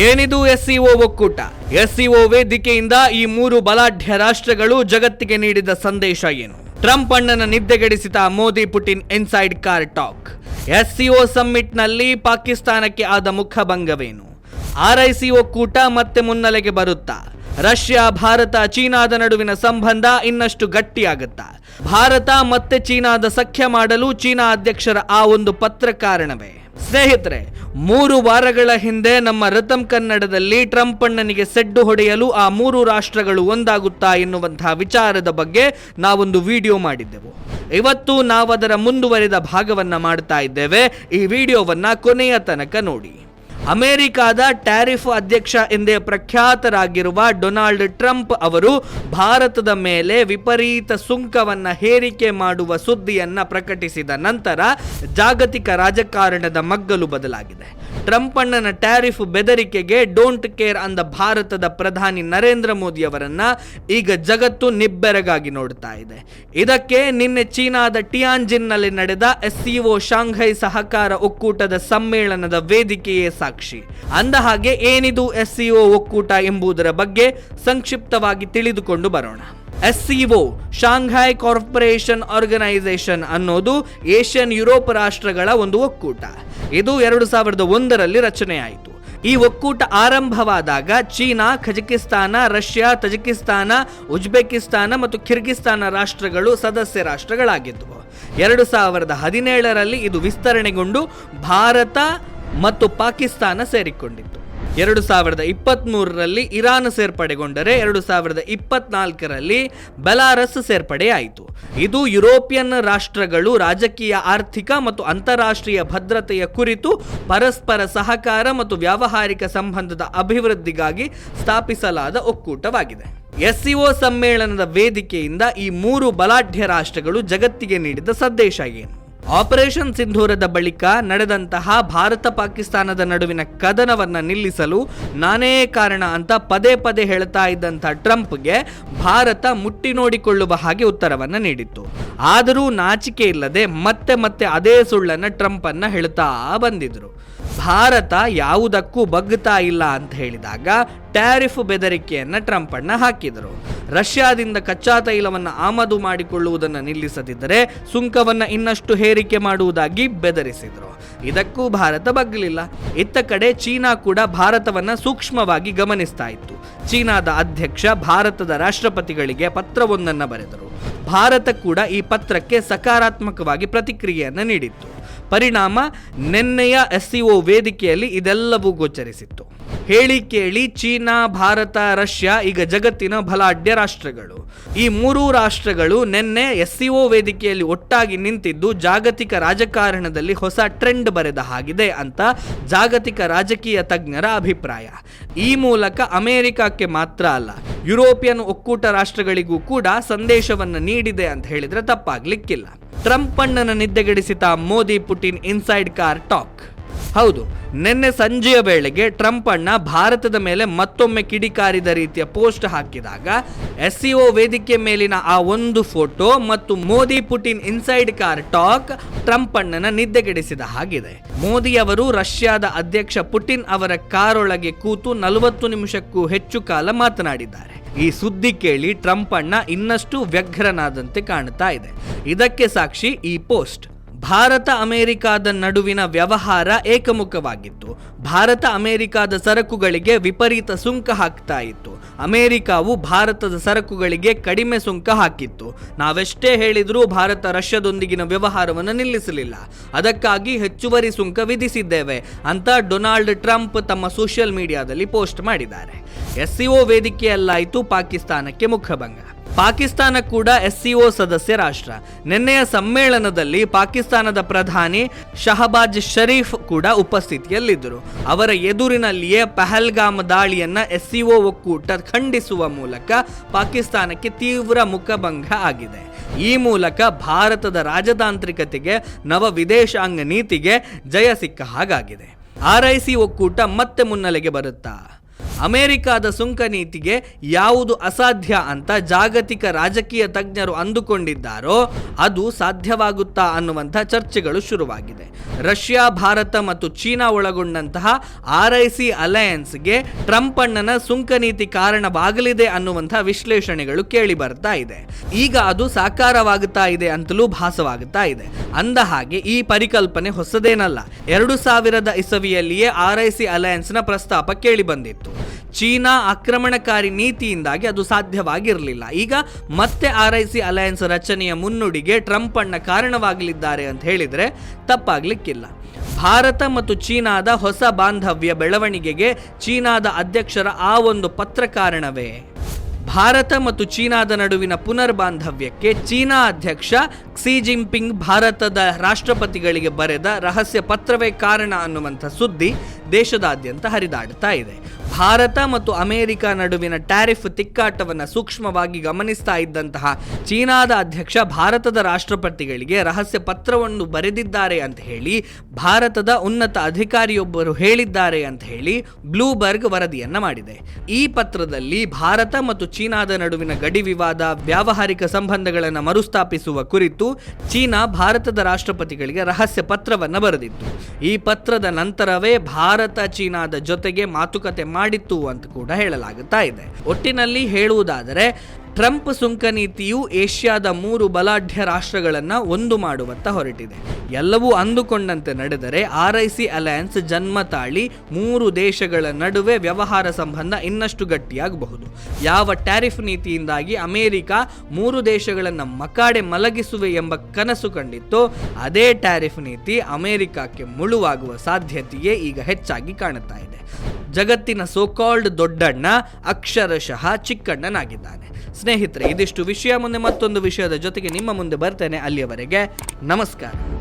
ಏನಿದು ಎಸ್ಸಿಒ ಒಕ್ಕೂಟ? ಎಸ್ಸಿಒ ವೇದಿಕೆಯಿಂದ ಈ ಮೂರು ಬಲಾಢ್ಯ ರಾಷ್ಟ್ರಗಳು ಜಗತ್ತಿಗೆ ನೀಡಿದ ಸಂದೇಶ ಏನು? ಟ್ರಂಪ್ ಅಣ್ಣನ ನಿದ್ದೆಗೆಡಿಸಿದ Modi Putin inside car talk. SCO ಸಮ್ಮಿಟ್ನಲ್ಲಿ ಪಾಕಿಸ್ತಾನಕ್ಕೆ ಆದ ಮುಖಭಂಗವೇನು? ಆರ್ಐಸಿ ಒಕ್ಕೂಟ ಮತ್ತೆ ಮುನ್ನೆಲೆಗೆ ಬರುತ್ತಾ? ರಷ್ಯಾ, ಭಾರತ, ಚೀನಾದ ನಡುವಿನ ಸಂಬಂಧ ಇನ್ನಷ್ಟು ಗಟ್ಟಿಯಾಗುತ್ತಾ? ಭಾರತ ಮತ್ತೆ ಚೀನಾದ ಸಖ್ಯ ಮಾಡಲು ಚೀನಾ ಅಧ್ಯಕ್ಷರ ಆ ಒಂದು ಪತ್ರ ಕಾರಣವೇ? ಸ್ನೇಹಿತರೆ, ಮೂರು ವಾರಗಳ ಹಿಂದೆ ನಮ್ಮ ರತಂ ಕನ್ನಡದಲ್ಲಿ ಟ್ರಂಪ್ ಅಣ್ಣನಿಗೆ ಸೆಡ್ಡು ಹೊಡೆಯಲು ಆ ಮೂರು ರಾಷ್ಟ್ರಗಳು ಒಂದಾಗುತ್ತಾ ಎನ್ನುವಂತಹ ವಿಚಾರದ ಬಗ್ಗೆ ನಾವೊಂದು ವಿಡಿಯೋ ಮಾಡಿದ್ದೆವು. ಇವತ್ತು ನಾವದರ ಮುಂದುವರಿದ ಭಾಗವನ್ನ ಮಾಡ್ತಾ ಇದ್ದೇವೆ. ಈ ವಿಡಿಯೋವನ್ನ ಕೊನೆಯ ತನಕ ನೋಡಿ. ಅಮೆರಿಕಾದ ಟ್ಯಾರಿಫ್ ಅಧ್ಯಕ್ಷ ಎಂದೇ ಪ್ರಖ್ಯಾತರಾಗಿರುವ ಡೊನಾಲ್ಡ್ ಟ್ರಂಪ್ ಅವರು ಭಾರತದ ಮೇಲೆ ವಿಪರೀತ ಸುಂಕವನ್ನ ಹೇರಿಕೆ ಮಾಡುವ ಸುದ್ದಿಯನ್ನ ಪ್ರಕಟಿಸಿದ ನಂತರ ಜಾಗತಿಕ ರಾಜಕಾರಣದ ಮಗ್ಗಲು ಬದಲಾಗಿದೆ. ಟ್ರಂಪ್ ಅಣ್ಣನ ಟ್ಯಾರಿಫ್ ಬೆದರಿಕೆಗೆ ಡೋಂಟ್ ಕೇರ್ ಅಂದ ಭಾರತದ ಪ್ರಧಾನಿ ನರೇಂದ್ರ ಮೋದಿ ಅವರನ್ನ ಈಗ ಜಗತ್ತು ನಿಬ್ಬೆರಗಾಗಿ ನೋಡ್ತಾ ಇದೆ. ಇದಕ್ಕೆ ನಿನ್ನೆ ಚೀನಾದ ಟಿಯಾನ್ಜಿನ್ನಲ್ಲಿ ನಡೆದ ಎಸ್ಸಿಒ ಶಾಂಘೈ ಸಹಕಾರ ಒಕ್ಕೂಟದ ಸಮ್ಮೇಳನದ ವೇದಿಕೆಯೇ ಸಾಕ್ಷಿ. ಅಂದ ಹಾಗೆ ಏನಿದು ಎಸ್ಸಿಒ ಒಕ್ಕೂಟ ಎಂಬುದರ ಬಗ್ಗೆ ಸಂಕ್ಷಿಪ್ತವಾಗಿ ತಿಳಿದುಕೊಂಡು ಬರೋಣ. ಎಸ್ಸಿಒ, ಶಾಂಘೈ ಕಾರ್ಪೊರೇಷನ್ ಆರ್ಗನೈಸೇಷನ್ ಅನ್ನೋದು ಏಷ್ಯನ್ ಯುರೋಪ್ ರಾಷ್ಟ್ರಗಳ ಒಂದು ಒಕ್ಕೂಟ. ಇದು ಎರಡು ಸಾವಿರದ ಒಂದರಲ್ಲಿ ರಚನೆಯಾಯಿತು. ಈ ಒಕ್ಕೂಟ ಆರಂಭವಾದಾಗ China, Kazakhstan, Russia, Tajikistan, Uzbekistan ಮತ್ತು ಕಿರ್ಗಿಸ್ತಾನ ರಾಷ್ಟ್ರಗಳು ಸದಸ್ಯ ರಾಷ್ಟ್ರಗಳಾಗಿದ್ದವು ಎರಡು ಸಾವಿರದ ಹದಿನೇಳರಲ್ಲಿ ಇದು ವಿಸ್ತರಣೆಗೊಂಡು ಭಾರತ ಮತ್ತು ಪಾಕಿಸ್ತಾನ ಸೇರಿಕೊಂಡಿತ್ತು. ಎರಡು ಸಾವಿರದ ಇಪ್ಪತ್ತ್ಮೂರರಲ್ಲಿ ಇರಾನ್ ಸೇರ್ಪಡೆಗೊಂಡರೆ ಎರಡು ಸಾವಿರದ ಇಪ್ಪತ್ನಾಲ್ಕರಲ್ಲಿ ಬೆಲಾರಸ್ ಸೇರ್ಪಡೆಯಾಯಿತು. ಇದು ಯುರೋಪಿಯನ್ ರಾಷ್ಟ್ರಗಳು ರಾಜಕೀಯ ಆರ್ಥಿಕ ಮತ್ತು ಅಂತಾರಾಷ್ಟ್ರೀಯ ಭದ್ರತೆಯ ಕುರಿತು ಪರಸ್ಪರ ಸಹಕಾರ ಮತ್ತು ವ್ಯಾವಹಾರಿಕ ಸಂಬಂಧದ ಅಭಿವೃದ್ಧಿಗಾಗಿ ಸ್ಥಾಪಿಸಲಾದ ಒಕ್ಕೂಟವಾಗಿದೆ. ಎಸ್ಸಿಒ ಸಮ್ಮೇಳನದ ವೇದಿಕೆಯಿಂದ ಈ ಮೂರು ಬಲಾಢ್ಯ ರಾಷ್ಟ್ರಗಳು ಜಗತ್ತಿಗೆ ನೀಡಿದ ಸಂದೇಶ ಏನು? ಆಪರೇಷನ್ ಸಿಂಧೂರದ ಬಳಿಕ ನಡೆದಂತಹ ಭಾರತ ಪಾಕಿಸ್ತಾನದ ನಡುವಿನ ಕದನವನ್ನ ನಿಲ್ಲಿಸಲು ನಾನೇ ಕಾರಣ ಅಂತ ಪದೇ ಪದೇ ಹೇಳ್ತಾ ಇದ್ದಂಥ ಟ್ರಂಪ್ಗೆ ಭಾರತ ಮುಟ್ಟಿ ನೋಡಿಕೊಳ್ಳುವ ಹಾಗೆ ಉತ್ತರವನ್ನ ನೀಡಿತ್ತು. ಆದರೂ ನಾಚಿಕೆ ಇಲ್ಲದೆ ಮತ್ತೆ ಮತ್ತೆ ಅದೇ ಸುಳ್ಳನ್ನ ಟ್ರಂಪ್ ಅನ್ನ ಹೇಳ್ತಾ ಬಂದಿದ್ರು. ಭಾರತ ಯಾವುದಕ್ಕೂ ಬಗ್ಗುತ್ತಾ ಇಲ್ಲ ಅಂತ ಹೇಳಿದಾಗ ಟ್ಯಾರಿಫ್ ಬೆದರಿಕೆಯನ್ನ ಟ್ರಂಪ್ ಅಣ್ಣ ಹಾಕಿದರು. ರಷ್ಯಾದಿಂದ ಕಚ್ಚಾ ತೈಲವನ್ನು ಆಮದು ಮಾಡಿಕೊಳ್ಳುವುದನ್ನು ನಿಲ್ಲಿಸದಿದ್ದರೆ ಸುಂಕವನ್ನು ಇನ್ನಷ್ಟು ಹೇರಿಕೆ ಮಾಡುವುದಾಗಿ ಬೆದರಿಸಿದರು. ಇದಕ್ಕೂ ಭಾರತ ಬಗ್ಗಲಿಲ್ಲ ಇತ್ತ ಕಡೆ ಚೀನಾ ಕೂಡ ಭಾರತವನ್ನ ಸೂಕ್ಷ್ಮವಾಗಿ ಗಮನಿಸ್ತಾ ಇತ್ತು. ಚೀನಾದ ಅಧ್ಯಕ್ಷ ಭಾರತದ ರಾಷ್ಟ್ರಪತಿಗಳಿಗೆ ಪತ್ರವೊಂದನ್ನು ಬರೆದರು. ಭಾರತ ಕೂಡ ಈ ಪತ್ರಕ್ಕೆ ಸಕಾರಾತ್ಮಕವಾಗಿ ಪ್ರತಿಕ್ರಿಯೆಯನ್ನು ನೀಡಿತ್ತು. ಪರಿಣಾಮ ನಿನ್ನೆಯ ಎಸ್ಸಿಒ ವೇದಿಕೆಯಲ್ಲಿ ಇದೆಲ್ಲವೂ ಗೋಚರಿಸಿತ್ತು. ಹೇಳಿ ಕೇಳಿ ಚೀನಾ, ಭಾರತ, ರಷ್ಯಾ, ಈಗ ಜಗತ್ತಿನ ಬಲಾಢ್ಯ ರಾಷ್ಟ್ರಗಳು. ಈ ಮೂರೂ ರಾಷ್ಟ್ರಗಳು ನಿನ್ನೆ ಎಸ್ಸಿಒ ವೇದಿಕೆಯಲ್ಲಿ ಒಟ್ಟಾಗಿ ನಿಂತಿದ್ದು ಜಾಗತಿಕ ರಾಜಕಾರಣದಲ್ಲಿ ಹೊಸ ಟ್ರೆಂಡ್ ಬರೆದ ಹಾಗಿದೆ ಅಂತ ಜಾಗತಿಕ ರಾಜಕೀಯ ತಜ್ಞರ ಅಭಿಪ್ರಾಯ. ಈ ಮೂಲಕ ಅಮೆರಿಕಕ್ಕೆ ಮಾತ್ರ ಅಲ್ಲ, ಯುರೋಪಿಯನ್ ಒಕ್ಕೂಟ ರಾಷ್ಟ್ರಗಳಿಗೂ ಕೂಡ ಸಂದೇಶವನ್ನು ನೀಡಿದೆ ಅಂತ ಹೇಳಿದ್ರೆ ತಪ್ಪಾಗ್ಲಿಕ್ಕಿಲ್ಲ. ಟ್ರಂಪ್ ಅಣ್ಣನ ನಿದ್ದೆಗೆಡಿಸಿದ Modi Putin inside car talk. ಹೌದು, ನಿನ್ನೆ ಸಂಜೆಯ ವೇಳೆಗೆ ಟ್ರಂಪ್ ಅಣ್ಣ ಭಾರತದ ಮೇಲೆ ಮತ್ತೊಮ್ಮೆ ಕಿಡಿಕಾರಿದ ರೀತಿಯ ಪೋಸ್ಟ್ ಹಾಕಿದಾಗ ಎಸ್ಸಿಒ ವೇದಿಕೆ ಮೇಲಿನ ಆ ಒಂದು ಫೋಟೋ ಮತ್ತು Modi Putin inside car talk Trump ಅಣ್ಣನ ನಿದ್ದೆಗೆಡಿಸಿದ ಹಾಗಿದೆ. ಮೋದಿ ಅವರು ರಷ್ಯಾದ ಅಧ್ಯಕ್ಷ ಪುಟಿನ್ ಅವರ ಕಾರೊಳಗೆ ಕೂತು ನಲವತ್ತು ನಿಮಿಷಕ್ಕೂ ಹೆಚ್ಚು ಕಾಲ ಮಾತನಾಡಿದ್ದಾರೆ. ಈ ಸುದ್ದಿ ಕೇಳಿ ಟ್ರಂಪ್ ಅಣ್ಣ ಇನ್ನಷ್ಟು ವ್ಯಗ್ರನಾದಂತೆ ಕಾಣ್ತಾ ಇದೆ. ಇದಕ್ಕೆ ಸಾಕ್ಷಿ ಈ ಪೋಸ್ಟ್. ಭಾರತ ಅಮೆರಿಕಾದ ನಡುವಿನ ವ್ಯವಹಾರ ಏಕಮುಖವಾಗಿತ್ತು. ಭಾರತ ಅಮೆರಿಕಾದ ಸರಕುಗಳಿಗೆ ವಿಪರೀತ ಸುಂಕ ಹಾಕ್ತಾ ಇತ್ತು. ಅಮೆರಿಕಾವು ಭಾರತದ ಸರಕುಗಳಿಗೆ ಕಡಿಮೆ ಸುಂಕ ಹಾಕಿತ್ತು. ನಾವೆಷ್ಟೇ ಹೇಳಿದರೂ ಭಾರತ ರಷ್ಯಾದೊಂದಿಗಿನ ವ್ಯವಹಾರವನ್ನು ನಿಲ್ಲಿಸಲಿಲ್ಲ. ಅದಕ್ಕಾಗಿ ಹೆಚ್ಚುವರಿ ಸುಂಕ ವಿಧಿಸಿದ್ದೇವೆ ಅಂತ ಡೊನಾಲ್ಡ್ ಟ್ರಂಪ್ ತಮ್ಮ ಸೋಷಿಯಲ್ ಮೀಡಿಯಾದಲ್ಲಿ ಪೋಸ್ಟ್ ಮಾಡಿದ್ದಾರೆ. ಎಸ್ಸಿಒ ವೇದಿಕೆಯಲ್ಲಾಯಿತು ಪಾಕಿಸ್ತಾನಕ್ಕೆ ಮುಖಭಂಗ. ಪಾಕಿಸ್ತಾನ ಕೂಡ ಎಸ್ಸಿಒ ಸದಸ್ಯ ರಾಷ್ಟ್ರ. ನಿನ್ನೆಯ ಸಮ್ಮೇಳನದಲ್ಲಿ ಪಾಕಿಸ್ತಾನದ ಪ್ರಧಾನಿ ಶಹಬಾಜ್ ಶರೀಫ್ ಕೂಡ ಉಪಸ್ಥಿತಿಯಲ್ಲಿದ್ದರು. ಅವರ ಎದುರಿನಲ್ಲಿಯೇ ಪಹಲ್ಗಾಮ್ ದಾಳಿಯನ್ನ ಎಸ್ಸಿಒ ಒಕ್ಕೂಟ ಖಂಡಿಸುವ ಮೂಲಕ ಪಾಕಿಸ್ತಾನಕ್ಕೆ ತೀವ್ರ ಮುಖಭಂಗ ಆಗಿದೆ. ಈ ಮೂಲಕ ಭಾರತದ ರಾಜತಾಂತ್ರಿಕತೆಗೆ, ನವ ವಿದೇಶಾಂಗ ನೀತಿಗೆ ಜಯ ಸಿಕ್ಕ ಹಾಗಾಗಿದೆ. ಆರ್ಐಸಿ ಒಕ್ಕೂಟ ಮತ್ತೆ ಮುನ್ನೆಲೆಗೆ ಬರುತ್ತಾ? ಅಮೆರಿಕಾದ ಸುಂಕ ನೀತಿಗೆ ಯಾವುದು ಅಸಾಧ್ಯ ಅಂತ ಜಾಗತಿಕ ರಾಜಕೀಯ ತಜ್ಞರು ಅಂದುಕೊಂಡಿದ್ದಾರೋ ಅದು ಸಾಧ್ಯವಾಗುತ್ತಾ ಅನ್ನುವಂಥ ಚರ್ಚೆಗಳು ಶುರುವಾಗಿದೆ. ರಷ್ಯಾ, ಭಾರತ ಮತ್ತು ಚೀನಾ ಒಳಗೊಂಡಂತಹ ಆರ್ ಐ ಸಿ ಅಲಯನ್ಸ್ಗೆ ಟ್ರಂಪ್ ಅಣ್ಣನ ಸುಂಕ ನೀತಿ ಕಾರಣವಾಗಲಿದೆ ಅನ್ನುವಂಥ ವಿಶ್ಲೇಷಣೆಗಳು ಕೇಳಿ ಬರ್ತಾ ಇದೆ. ಈಗ ಅದು ಸಾಕಾರವಾಗುತ್ತಾ ಇದೆ ಅಂತಲೂ ಭಾಸವಾಗುತ್ತಾ ಇದೆ. ಅಂದ ಹಾಗೆ ಈ ಪರಿಕಲ್ಪನೆ ಹೊಸದೇನಲ್ಲ. ಎರಡು ಸಾವಿರದ ಇಸವಿಯಲ್ಲಿಯೇ ಆರ್ ಐ ಸಿ ಅಲಯನ್ಸ್ನ ಪ್ರಸ್ತಾಪ ಕೇಳಿ ಬಂದಿತ್ತು. ಚೀನಾ ಆಕ್ರಮಣಕಾರಿ ನೀತಿಯಿಂದಾಗಿ ಅದು ಸಾಧ್ಯವಾಗಿರಲಿಲ್ಲ. ಈಗ ಮತ್ತೆ ಆರ್ ಐ ಸಿ ಅಲಯನ್ಸ್ ರಚನೆಯ ಮುನ್ನುಡಿಗೆ ಟ್ರಂಪ್ ಅಣ್ಣ ಕಾರಣವಾಗಲಿದ್ದಾರೆ ಅಂತ ಹೇಳಿದರೆ ತಪ್ಪಾಗಲಿಕ್ಕಿಲ್ಲ. ಭಾರತ ಮತ್ತು ಚೀನಾದ ಹೊಸ ಬಾಂಧವ್ಯ ಬೆಳವಣಿಗೆಗೆ ಚೀನಾದ ಅಧ್ಯಕ್ಷರ ಆ ಒಂದು ಪತ್ರ ಕಾರಣವೇ? ಭಾರತ ಮತ್ತು ಚೀನಾದ ನಡುವಿನ ಪುನರ್ ಬಾಂಧವ್ಯಕ್ಕೆ ಚೀನಾ ಅಧ್ಯಕ್ಷ ಕ್ಸಿ ಜಿಂಪಿಂಗ್ ಭಾರತದ ರಾಷ್ಟ್ರಪತಿಗಳಿಗೆ ಬರೆದ ರಹಸ್ಯ ಪತ್ರವೇ ಕಾರಣ ಅನ್ನುವಂಥ ಸುದ್ದಿ ದೇಶದಾದ್ಯಂತ ಹರಿದಾಡ್ತಾ ಇದೆ. ಭಾರತ ಮತ್ತು ಅಮೆರಿಕ ನಡುವಿನ ಟ್ಯಾರಿಫ್ ತಿಕ್ಕಾಟವನ್ನು ಸೂಕ್ಷ್ಮವಾಗಿ ಗಮನಿಸ್ತಾ ಇದ್ದಂತಹ ಚೀನಾದ ಅಧ್ಯಕ್ಷ ಭಾರತದ ರಾಷ್ಟ್ರಪತಿಗಳಿಗೆ ರಹಸ್ಯ ಪತ್ರವನ್ನು ಬರೆದಿದ್ದಾರೆ ಅಂತ ಹೇಳಿ, ಭಾರತದ ಉನ್ನತ ಅಧಿಕಾರಿಯೊಬ್ಬರು ಹೇಳಿದ್ದಾರೆ ಅಂತ ಹೇಳಿ ಬ್ಲೂಬರ್ಗ್ ವರದಿಯನ್ನ ಮಾಡಿದೆ. ಈ ಪತ್ರದಲ್ಲಿ ಭಾರತ ಮತ್ತು ಚೀನಾದ ನಡುವಿನ ಗಡಿ ವಿವಾದ, ವ್ಯಾವಹಾರಿಕ ಸಂಬಂಧಗಳನ್ನು ಮರುಸ್ಥಾಪಿಸುವ ಕುರಿತು ಚೀನಾ ಭಾರತದ ರಾಷ್ಟ್ರಪತಿಗಳಿಗೆ ರಹಸ್ಯ ಪತ್ರವನ್ನು ಬರೆದಿತ್ತು. ಈ ಪತ್ರದ ನಂತರವೇ ಭಾರತ ಚೀನಾದ ಜೊತೆಗೆ ಮಾತುಕತೆ ಮಾಡಿತ್ತು ಅಂತ ಕೂಡ ಹೇಳಲಾಗುತ್ತಾ ಇದೆ. ಒಟ್ಟಿನಲ್ಲಿ ಹೇಳುವುದಾದರೆ ಟ್ರಂಪ್ ಸುಂಕ ನೀತಿಯು ಏಷ್ಯಾದ ಮೂರು ಬಲಾಢ್ಯ ರಾಷ್ಟ್ರಗಳನ್ನು ಒಂದು ಮಾಡುವತ್ತ ಹೊರಟಿದೆ. ಎಲ್ಲವೂ ಅಂದುಕೊಂಡಂತೆ ನಡೆದರೆ ಆರ್ ಐ ಸಿ ಅಲಯನ್ಸ್ ಜನ್ಮ ತಾಳಿ ಮೂರು ದೇಶಗಳ ನಡುವೆ ವ್ಯವಹಾರ ಸಂಬಂಧ ಇನ್ನಷ್ಟು ಗಟ್ಟಿಯಾಗಬಹುದು. ಯಾವ ಟ್ಯಾರಿಫ್ ನೀತಿಯಿಂದಾಗಿ ಅಮೆರಿಕ ಮೂರು ದೇಶಗಳನ್ನು ಮಕಾಡೆ ಮಲಗಿಸುವೆ ಎಂಬ ಕನಸು ಕಂಡಿತ್ತು, ಅದೇ ಟ್ಯಾರಿಫ್ ನೀತಿ ಅಮೆರಿಕಕ್ಕೆ ಮುಳುವಾಗುವ ಸಾಧ್ಯತೆಯೇ ಈಗ ಹೆಚ್ಚಾಗಿ ಕಾಣುತ್ತಾ ಇದೆ. ಜಗತ್ತಿನ ಸೋಕಾಲ್ಡ್ ದೊಡ್ಡಣ್ಣ, ಅಕ್ಷರಶಃ ಚಿಕ್ಕಣ್ಣನಾಗಿದ್ದಾನೆ. ಸ್ನೇಹಿತರೆ, ಇದಿಷ್ಟು ವಿಷಯ. ಮುಂದೆ ಮತ್ತೊಂದು ವಿಷಯದ ಜೊತೆಗೆ ನಿಮ್ಮ ಮುಂದೆ ಬರ್ತೇನೆ ಅಲ್ಲಿಯವರೆಗೆ. ನಮಸ್ಕಾರ.